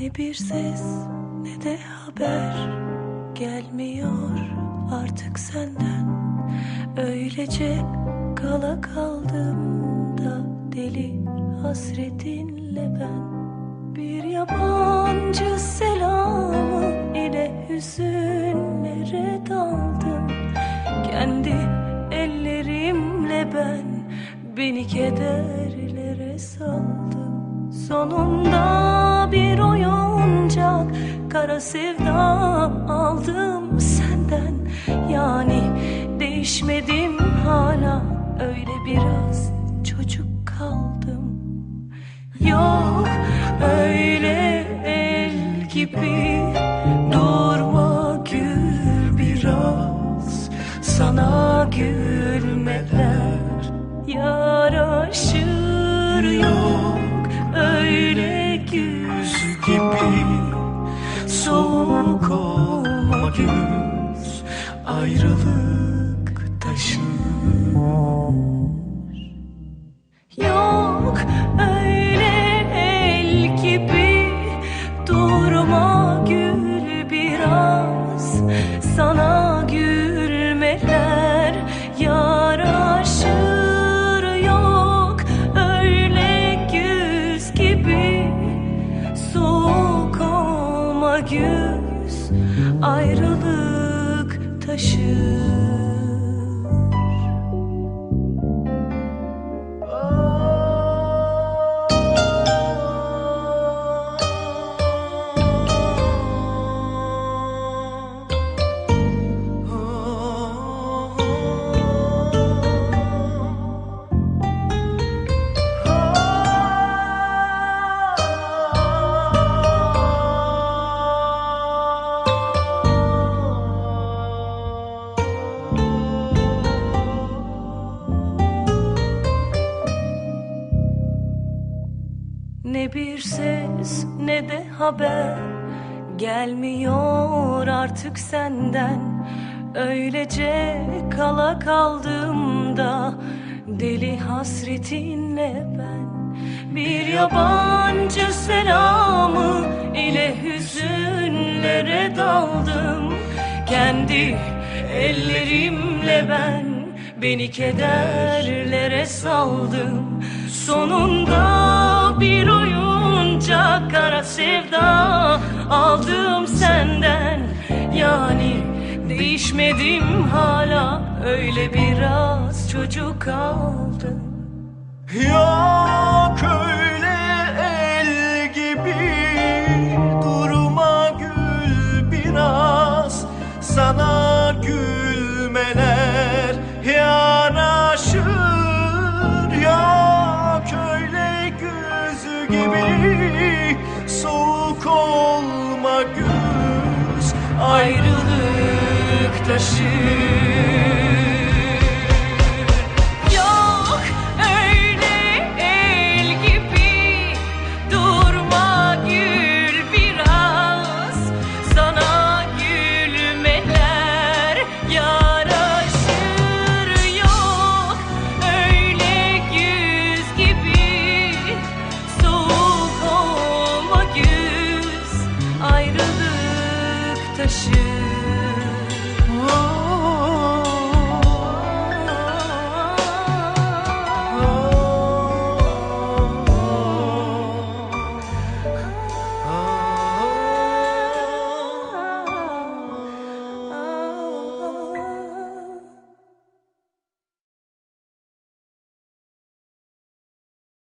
Ne bir ses ne de haber gelmiyor artık senden. Öylece kala kaldım da deli hasretinle ben. Bir yabancı selamı ile hüzünlere daldım. Kendi ellerimle ben beni kederlere saldım. Sonunda bir oyuncak. Kara sevda aldım senden. Yani değişmedim hala. Öyle biraz çocuk kaldım. Yok öyle el gibi durma gül biraz. Sana gülmeler ayrılık taşır Yok öyle el gibi durma gül biraz. Sana gülmeler yaraşır. Yok öyle güz gibi soğuk olma güz ayrılık Ne bir ses ne de haber gelmiyor artık senden. Öylece kala kaldım da deli hasretinle ben. Bir yabancı selamı ile hüzünlere daldım. Kendi ellerimle ben beni kederlere saldım. Sonunda bir oyuncak kara sevda aldım senden. Yani değişmedim hala öyle biraz çocuk kaldım. Yok gibi soğuk olma güz Ayrılık taşı 些